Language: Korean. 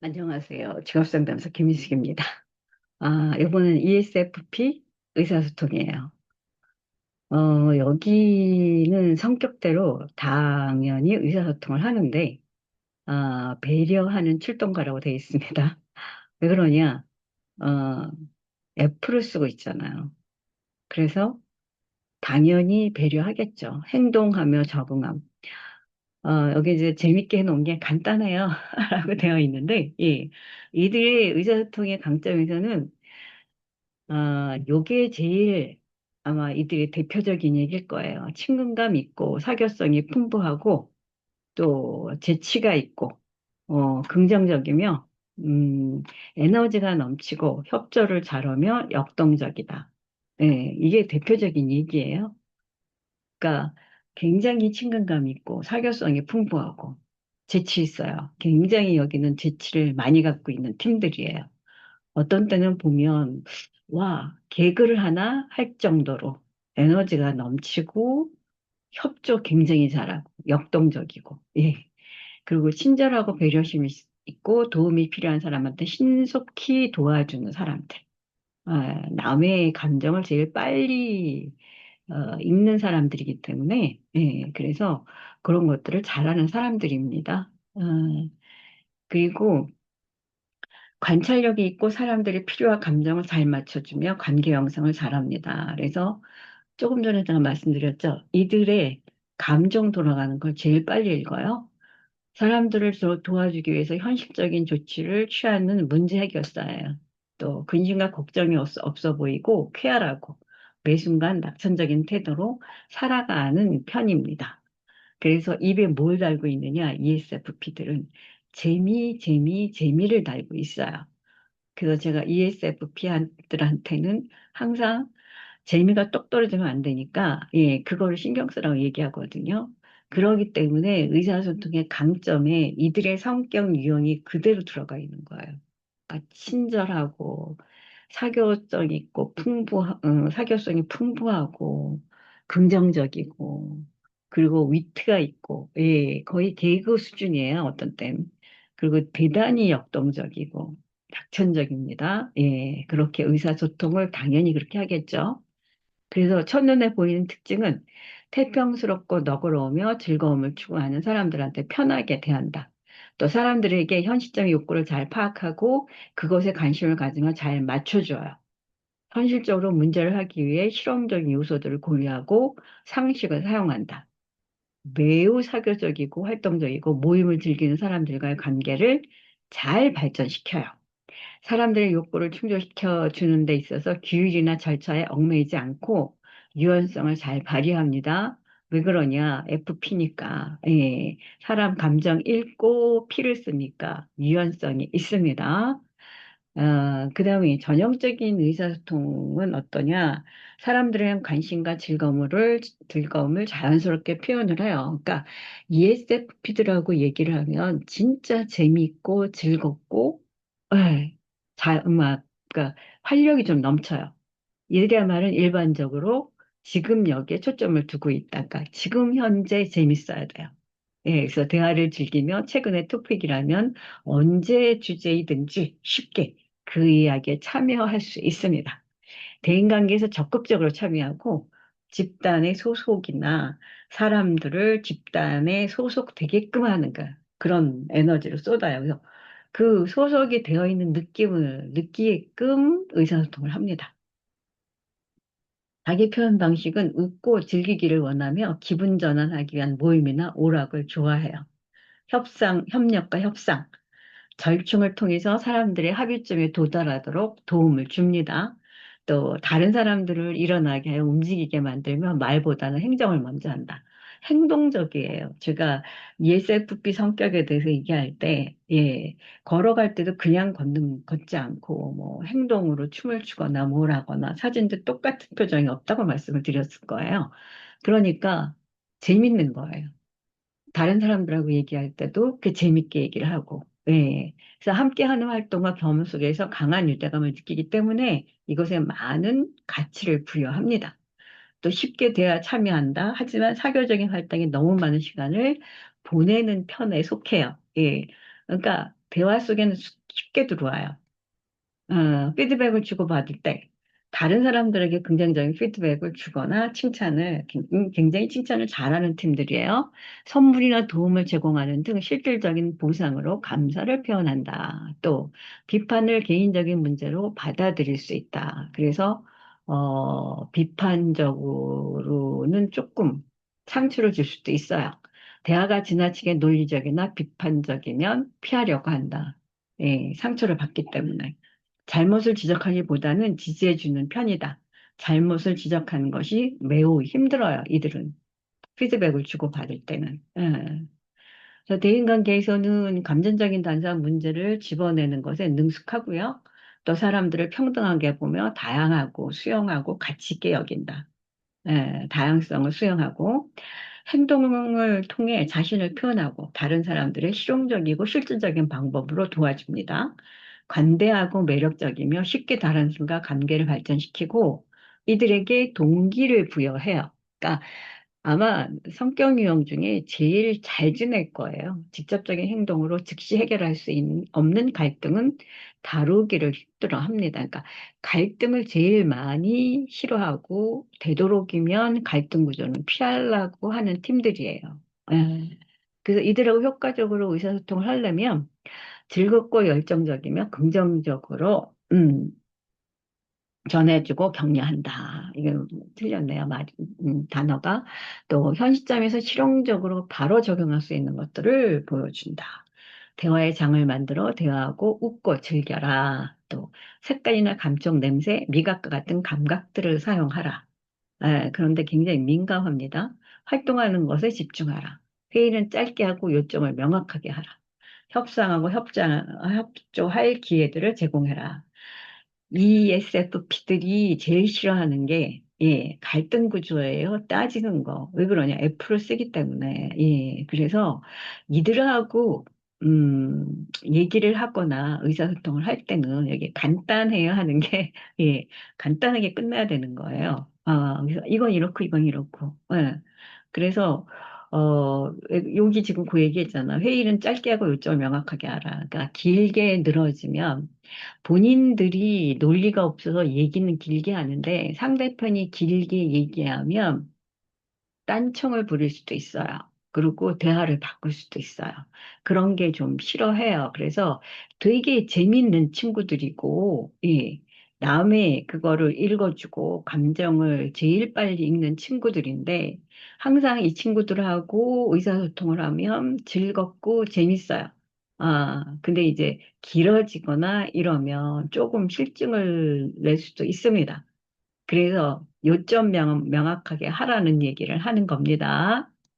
안녕하세요. 직업상담사 김희숙입니다. 아, 이번엔 ESFP 의사소통이에요. 어, 여기는 성격대로 당연히 의사소통을 하는데, 아, 배려하는 출동가라고 되어 있습니다. 왜 그러냐? 어, F를 쓰고 있잖아요. 그래서 당연히 배려하겠죠. 행동하며 적응함. 어, 여기 이제 재밌게 해놓은 게 간단해요. 라고 되어 있는데, 예. 이들의 의사소통의 강점에서는 아, 요게 제일 아마 이들의 대표적인 얘기일 거예요. 친근감 있고 사교성이 풍부하고 또 재치가 있고 어, 긍정적이며 음, 에너지가 넘치고 협조를 잘하며 역동적이다. 예, 이게 대표적인 얘기예요. 그러니까 굉장히 친근감 있고 사교성이 풍부하고 재치 있어요. 굉장히 여기는 재치를 많이 갖고 있는 팀들이에요. 어떤 때는 보면, 와, 개그를 하나 할 정도로 에너지가 넘치고, 협조 굉장히 잘하고, 역동적이고, 예. 그리고 친절하고 배려심이 있고, 도움이 필요한 사람한테 신속히 도와주는 사람들. 아, 남의 감정을 제일 빨리 어, 읽는 사람들이기 때문에, 예. 그래서 그런 것들을 잘하는 사람들입니다. 어, 그리고 관찰력이 있고 사람들의 필요와 감정을 잘 맞춰주며 관계 형성을 잘합니다. 그래서 조금 전에 제가 말씀드렸죠. 이들의 감정 돌아가는 걸 제일 빨리 읽어요. 사람들을 도- 도와주기 위해서 현실적인 조치를 취하는 문제 해결사예요. 또 근심과 걱정이 없어, 없어 보이고 쾌활하고 매 순간 낙천적인 태도로 살아가는 편입니다. 그래서 입에 뭘 달고 있느냐? ESFP들은 재미, 재미, 재미를 달고 있어요. 그래서 제가 ESFP들한테는 항상 재미가 똑 떨어지면 안 되니까, 예, 그거를 신경 쓰라고 얘기하거든요. 그러기 때문에 의사소통의 강점에 이들의 성격 유형이 그대로 들어가 있는 거예요. 친절하고, 사교성 있고, 풍부, 어, 사교성이 풍부하고, 긍정적이고, 그리고 위트가 있고, 예, 거의 개그 수준이에요, 어떤 땐. 그리고 대단히 역동적이고, 낙천적입니다. 예, 그렇게 의사소통을 당연히 그렇게 하겠죠. 그래서 첫눈에 보이는 특징은 태평스럽고 너그러우며 즐거움을 추구하는 사람들한테 편하게 대한다. 또 사람들에게 현실적인 욕구를 잘 파악하고 그것에 관심을 가지면 잘 맞춰줘요. 현실적으로 문제를 하기 위해 실용적인 요소들을 고려하고 상식을 사용한다. 매우 사교적이고 활동적이고 모임을 즐기는 사람들과의 관계를 잘 발전시켜요. 사람들의 욕구를 충족시켜 주는 데 있어서 규율이나 절차에 얽매이지 않고 유연성을 잘 발휘합니다. 왜 그러냐? FP니까. 예. 사람 감정 읽고 피를 쓰니까 유연성이 있습니다. 어, 그 다음에 전형적인 의사소통은 어떠냐? 사람들의 관심과 즐거움을, 즐거움을 자연스럽게 표현을 해요. 그러니까 ESFP들하고 얘기를 하면 진짜 재미있고 즐겁고, 예, 자, 막, 그러니까 활력이 좀 넘쳐요. 이래야말은 일반적으로 지금 여기에 초점을 두고 있다. 그러니까 지금 현재 재밌어야 돼요. 예, 그래서 대화를 즐기며 최근의 토픽이라면 언제 주제이든지 쉽게 그 이야기에 참여할 수 있습니다. 대인관계에서 적극적으로 참여하고 집단의 소속이나 사람들을 집단에 소속되게끔 하는 거 그런 에너지를 쏟아요. 그래서 그 소속이 되어 있는 느낌을 느끼게끔 의사소통을 합니다. 자기 표현 방식은 웃고 즐기기를 원하며 기분 전환하기 위한 모임이나 오락을 좋아해요. 협상, 협력과 협상, 절충을 통해서 사람들의 합의점에 도달하도록 도움을 줍니다. 또 다른 사람들을 일어나게 움직이게 만들면 말보다는 행정을 먼저 한다. 행동적이에요. 제가 ESFP 성격에 대해서 얘기할 때, 예, 걸어갈 때도 그냥 걷는, 걷지 않고, 뭐, 행동으로 춤을 추거나 뭘 하거나 사진도 똑같은 표정이 없다고 말씀을 드렸을 거예요. 그러니까 재밌는 거예요. 다른 사람들하고 얘기할 때도 그 재밌게 얘기를 하고, 예. 그래서 함께하는 활동과 경험 속에서 강한 유대감을 느끼기 때문에 이것에 많은 가치를 부여합니다. 또 쉽게 대화 참여한다. 하지만 사교적인 활동에 너무 많은 시간을 보내는 편에 속해요. 예. 그러니까 대화 속에는 쉽게 들어와요. 어, 피드백을 주고받을 때 다른 사람들에게 긍정적인 피드백을 주거나 칭찬을 굉- 굉장히 칭찬을 잘하는 팀들이에요. 선물이나 도움을 제공하는 등 실질적인 보상으로 감사를 표현한다. 또 비판을 개인적인 문제로 받아들일 수 있다. 그래서 어, 비판적으로는 조금 상처를 줄 수도 있어요. 대화가 지나치게 논리적이나 비판적이면 피하려고 한다. 예, 상처를 받기 때문에. 잘못을 지적하기보다는 지지해주는 편이다. 잘못을 지적하는 것이 매우 힘들어요, 이들은. 피드백을 주고받을 때는. 예. 대인관계에서는 감정적인 단상 문제를 집어내는 것에 능숙하고요. 또 사람들을 평등하게 보며 다양하고 수용하고 가치 있게 여긴다. 예, 다양성을 수용하고 행동을 통해 자신을 표현하고 다른 사람들의 실용적이고 실질적인 방법으로 도와줍니다. 관대하고 매력적이며 쉽게 다른 사람과 관계를 발전시키고 이들에게 동기를 부여해요. 그러니까 아마 성격 유형 중에 제일 잘 지낼 거예요. 직접적인 행동으로 즉시 해결할 수 있는, 없는 갈등은 다루기를 힘들어 합니다. 그러니까 갈등을 제일 많이 싫어하고 되도록이면 갈등 구조는 피하려고 하는 팀들이에요. 예. 그래서 이들하고 효과적으로 의사소통을 하려면 즐겁고 열정적이며 긍정적으로 음, 전해주고 격려한다. 이게 틀렸네요. 말, 음, 단어가. 또 현 시점에서 실용적으로 바로 적용할 수 있는 것들을 보여준다. 대화의 장을 만들어 대화하고 웃고 즐겨라. 또 색깔이나 감촉, 냄새, 미각과 같은 감각들을 사용하라. 예, 그런데 굉장히 민감합니다. 활동하는 것에 집중하라. 회의는 짧게 하고 요점을 명확하게 하라. 협상하고 협조할 기회들을 제공해라. ESFP들이 제일 싫어하는 게, 예, 갈등 구조예요. 따지는 거. 왜 그러냐? F를 쓰기 때문에. 예, 그래서 이들하고, 음, 얘기를 하거나 의사소통을 할 때는 여기 간단해야 하는 게, 예, 간단하게 끝나야 되는 거예요. 아, 그래서 이건 이렇고, 이건 이렇고. 예. 그래서, 어, 여기 지금 그 얘기했잖아. 회의는 짧게 하고 요점을 명확하게 하라. 그러니까 길게 늘어지면 본인들이 논리가 없어서 얘기는 길게 하는데 상대편이 길게 얘기하면 딴청을 부릴 수도 있어요. 그리고 대화를 바꿀 수도 있어요. 그런 게 좀 싫어해요. 그래서 되게 재밌는 친구들이고, 예, 남의 그거를 읽어주고 감정을 제일 빨리 읽는 친구들인데, 항상 이 친구들하고 의사소통을 하면 즐겁고 재밌어요. 아, 근데 이제 길어지거나 이러면 조금 실증을 낼 수도 있습니다. 그래서 요점 명, 명확하게 하라는 얘기를 하는 겁니다.